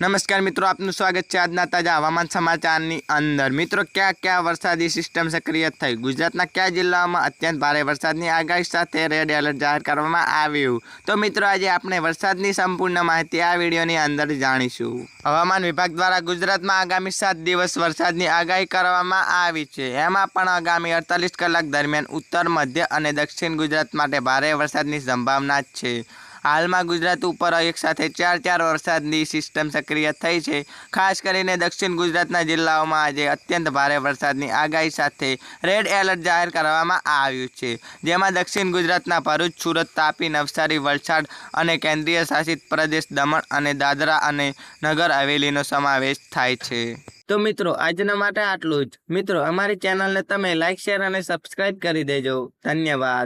નમસ્કાર મિત્રો, આપનું સ્વાગત છે આજના તાજા હવામાન સમાચારની અંદર. મિત્રો, ક્યાં ક્યાં વરસાદી સિસ્ટમ સક્રિય થઈ? ગુજરાતના કયા જિલ્લાઓમાં અત્યંત ભારે વરસાદની આગાહી સાથે રેડ એલર્ટ જાહેર કરવામાં આવ્યું? તો મિત્રો, આજે આપણે વરસાદની સંપૂર્ણ માહિતી આ વિડીયોની અંદર જાણીશું. હવામાન વિભાગ દ્વારા ગુજરાતમાં આગામી સાત દિવસ વરસાદની આગાહી કરવામાં આવી છે. એમાં પણ આગામી અડતાલીસ કલાક દરમિયાન ઉત્તર, મધ્ય અને દક્ષિણ ગુજરાત માટે ભારે વરસાદની સંભાવના છે. હાલમાં ગુજરાત ઉપર એક સાથે ચાર ચાર વરસાદની સિસ્ટમ સક્રિય થઈ છે. ખાસ કરીને દક્ષિણ ગુજરાતના જિલ્લાઓમાં આજે અત્યંત ભારે વરસાદની આગાહી સાથે રેડ એલર્ટ જાહેર કરવામાં આવ્યું છે. જેમાં દક્ષિણ ગુજરાતના ભરૂચ, સુરત, તાપી, નવસારી, વલસાડ અને કેન્દ્રીય શાસિત પ્રદેશ દમણ અને દાદરા અને નગર હવેલીનો સમાવેશ થાય છે. તો મિત્રો, આજના માટે આટલું જ. મિત્રો, અમારી ચેનલને તમે લાઇક શેર અને સબસ્ક્રાઇબ કરી દેજો. ધન્યવાદ.